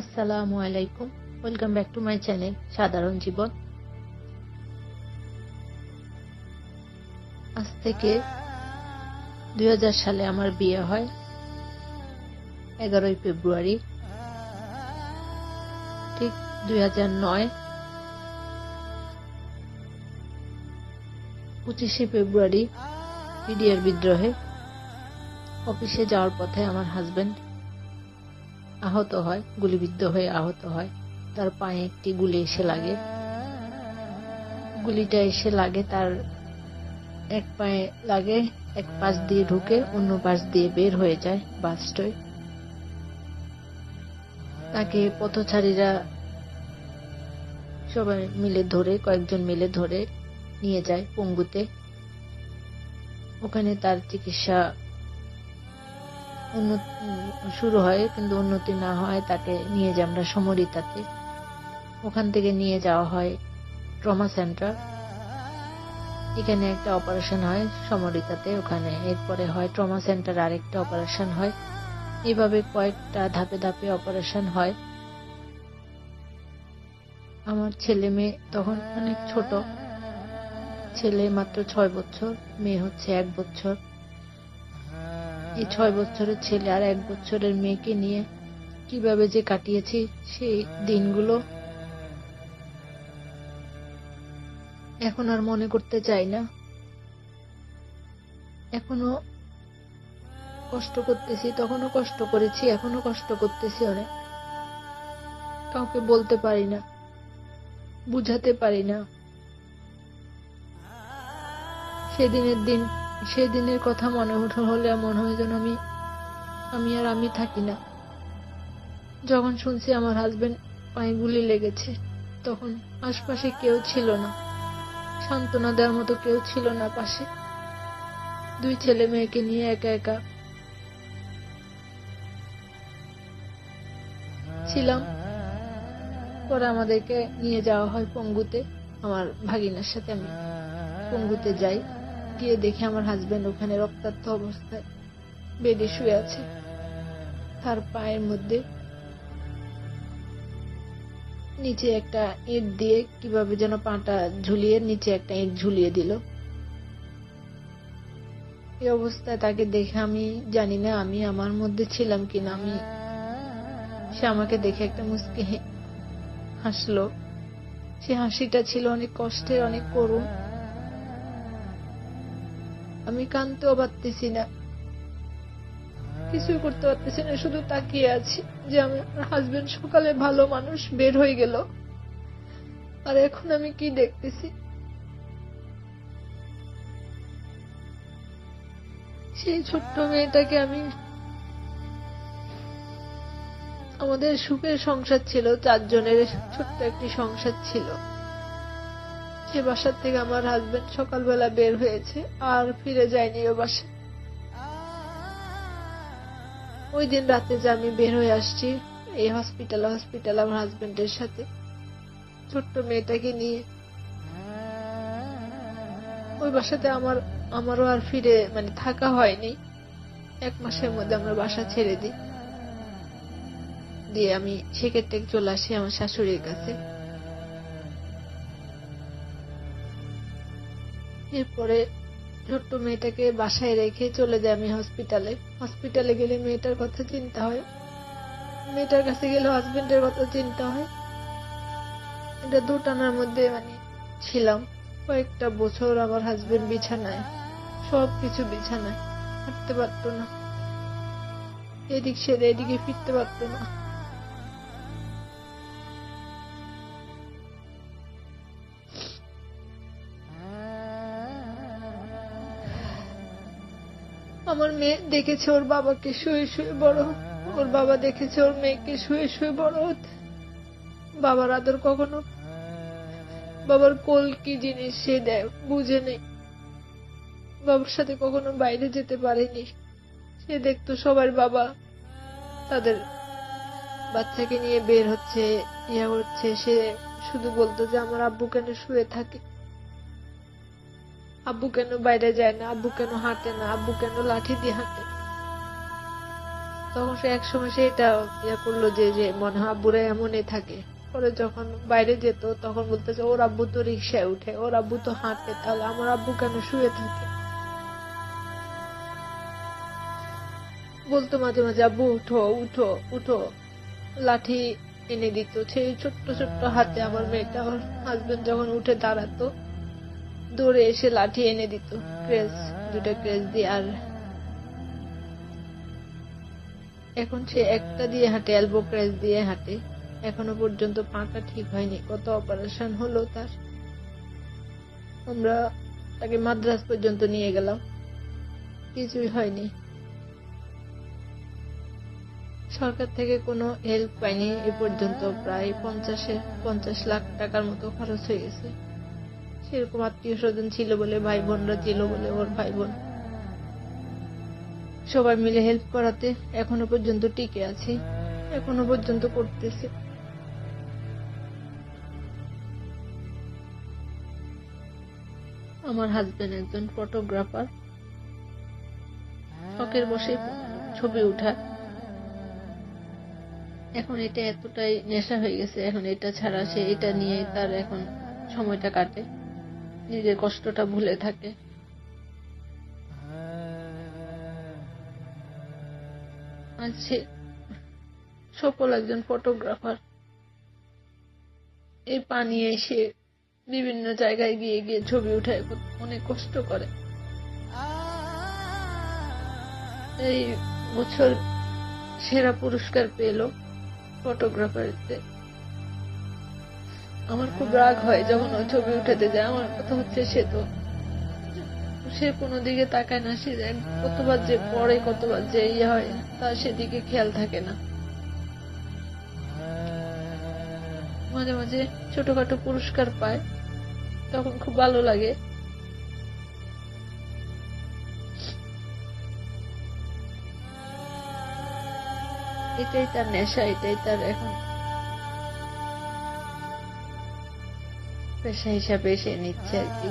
আসসালামু আলাইকুম। Welcome back to my channel সাধারণ জীবন। আজ থেকে দুই হাজার সালে আমার বিয়ে হয়, এগারোই ফেব্রুয়ারি। ঠিক দুই হাজার নয়, পঁচিশে ফেব্রুয়ারি পিডিআর বিদ্রোহে। অফিসে যাওয়ার পথে আমার হাজবেন্ড আহত হয়, গুলিবিদ্ধ হয়ে আহত হয়। তার পায়ে একটি গুলি এসে লাগে। গুলিটা এসে লাগে, তার এক পায়ে লাগে, এক পাশ দিয়ে ঢুকে অন্য পাশ দিয়ে বের হয়ে যায় বাসটয়। তাকে পথচারীরা সবাই মিলে ধরে, কয়েকজন মিলে ধরে নিয়ে যায় পঙ্গুতে। ওখানে তার চিকিৎসা শুরু হয়, কিন্তু উন্নতি না হয় তাকে নিয়ে যাই আমরা সমরিতাতে। ওখান থেকে নিয়ে যাওয়া হয় ট্রমা সেন্টার। এখানে একটা অপারেশন হয় সমরিতাতে, ওখানে এরপরে হয় ট্রমা সেন্টার আরেকটা অপারেশন হয়। এইভাবে কয়েকটা ধাপে ধাপে অপারেশন হয়। আমার ছেলে মেয়ে তখন অনেক ছোট। ছেলে মাত্র ছয় বছর, মেয়ে হচ্ছে এক বছর। এই ছয় বছরের ছেলে আর এক বছরের মেয়েকে নিয়ে কীভাবে যে কাটিয়েছি সেই দিনগুলো এখন আর মনে করতে চাই না। এখনও কষ্ট করতেছি, তখনও কষ্ট করেছি এখনও কষ্ট করতেছি অনেক কাউকে বলতে পারি না, বুঝাতে পারি না। সেদিনের দিন সেদিনের কথা মনে উঠে হলে মনে হয় যেন আমি আমি আর আমি থাকি না। যখন শুনছি আমার হাজবেন্ড পায়ে গুলি লেগেছে, তখন আশপাশে কেউ ছিল না। সান্ত্বনা দেওয়ার মতো কেউ ছিল না পাশে। দুই ছেলে মেয়েকে নিয়ে একা একা ছিলাম। পরে আমাদেরকে নিয়ে যাওয়া হয় পঙ্গুতে, আমার ভাগিনার সাথে আমি পঙ্গুতে যাই। গিয়ে দেখি আমার হাজবেন্ড ওখানে রক্তাক্ত অবস্থায় বেডে শুয়ে আছে। তার পায়ের মধ্যে নিচে একটা ইট দিয়ে কীভাবে যেন পাটা ঝুলিয়ে নিচে একটা ইট ঝুলিয়ে দিল। এই অবস্থায় তাকে দেখে আমি জানি না আমি আমার মধ্যে ছিলাম কিনা। আমি, সে আমাকে দেখে একটা মুসকি হাসলো। সে হাসিটা ছিল অনেক কষ্টের, অনেক করুণ। আমি কানতেও পারতেছি না। কিছুই করতে পারতেছি না, শুধু তাকিয়ে আছি যে আমার হাজবেন্ড সকালে ভালো মানুষ বের হয়ে গেল। আর এখন আমি কি দেখতেছি? সেই ছোট্ট মেয়েটাকে আমি আমাদের সুখের সংসার ছিল, চারজনের ছোট্ট একটি সংসার ছিল। সে বাসার থেকে আমার হাজবেন্ড সকালবেলা বের হয়েছে, আর ফিরে যায়নি ও বাসায় ওই দিন রাতে যে আমি বের হয়ে আসছি, এই হসপিটাল হসপিটাল আমার হাজবেন্ডের সাথে। ছোট্ট মেয়েটাকে নিয়ে। ওই বাসাতে আমার, আমারও আর ফিরে মানে থাকা হয়নি। এক মাসের মধ্যে আমরা বাসা ছেড়ে দিই। দিয়ে আমি সেক্ষেত্রে চলে আসি আমার শাশুড়ির কাছে। এরপরে ছোট্ট মেয়েটাকে বাসায় রেখে চলে যাই আমি হসপিটালে হসপিটালে গেলে মেয়েটার কথা চিন্তা হয়। মেয়েটার কাছে গেলে হাজবেন্ডের কথা চিন্তা হয়। এটা দুটানার মধ্যে মানে ছিলাম। কয়েকটা বছর আমার হাজবেন্ড বিছানায়। সব কিছু বিছানায়। হাঁটতে পারতো না। এদিক সেরে এদিকে ফিরতে পারতো না। আমার মেয়ে দেখেছে ওর বাবাকে শুয়ে শুয়ে বড় ওর বাবা দেখেছে ওর মেয়েকে শুয়ে শুয়ে বড় হতে বাবার আদর কখনো। বাবার কোল কি জিনিস সে দেয় বুঝে নেই। বাবার সাথে কখনো বাইরে যেতে পারেনি। সে দেখতো সবার বাবা তাদের বাচ্চাকে নিয়ে বের হচ্ছে, ইয়া হচ্ছে। সে শুধু বলতো যে, আমার আব্বু কেন শুয়ে থাকে? আব্বু কেন বাইরে যায় না? আব্বু কেন হাঁটে না? আব্বু কেন লাঠি দিয়ে হাঁটে? তখন সে একসময় সে এটা ইয়া করল যে যে মনে হয় আব্বুরা এমনই থাকে। পরে যখন বাইরে যেত, তখন বলতেছে, ওর আব্বু তো রিক্সায় উঠে, ওর আব্বু তো হাঁটে, তাহলে আমার আব্বু কেন শুয়ে থাকে? বলতো মাঝে মাঝে, আব্বু, উঠো উঠো উঠো। লাঠি এনে দিত। সেই ছোট্ট ছোট্ট হাতে আমার মেয়েটা, আমার হাজবেন্ড যখন উঠে দাঁড়াতো দৌড়ে এসে লাঠি এনে দিত। ক্রেজ দুটো ক্রেজ দিয়ে আর এখন সে একটা দিয়ে হাঁটে এলবো ক্রেজ দিয়ে হাঁটে। এখনও পর্যন্ত পাটা ঠিক হয়নি। কত অপারেশন হলো তার? আমরা তাকে মাদ্রাস পর্যন্ত নিয়ে গেলাম। কিছুই হয়নি। সরকার থেকে কোনো হেল্প পাইনি এ পর্যন্ত প্রায় পঞ্চাশে, পঞ্চাশ লাখ টাকার মতো খরচ হয়ে গেছে। সেরকম আত্মীয় স্বজন ছিল বলে ভাই বোনরা ছিল বলে, ওর ভাই বোন সবাই মিলে হেল্প করাতে এখনও পর্যন্ত টিকে আছি। এখনও পর্যন্ত করতেছে। আমার হাজবেন্ড একজন ফটোগ্রাফার শখের বসে ছবি উঠায় এখন এটা এতটাই নেশা হয়ে গেছে, এখন এটা ছাড়া সে এটা নিয়ে তার এখন সময়টা কাটে। নিজের কষ্টটা ভুলে থাকে। সে সফল একজন ফটোগ্রাফার এই পানি এসে বিভিন্ন জায়গায় গিয়ে গিয়ে ছবি উঠায় অনেক কষ্ট করে। এই বছর সেরা পুরস্কার পেল ফটোগ্রাফারতে আমার খুব রাগ হয় যখন ওই ছবি উঠাতে যায়। আমার কথা হচ্ছে সে তো সে কোনো দিকে তাকায় না, সে কতবার যে পড়ে, কতবার যে ইয়ে হয়, তার সেদিকে খেয়াল থাকে না। মাঝে মাঝে ছোটখাটো পুরস্কার পায়, তখন খুব ভালো লাগে। এটাই তার নেশা, এটাই তার এখন পেশা হিসাবে সে নিচ্ছে আর কি।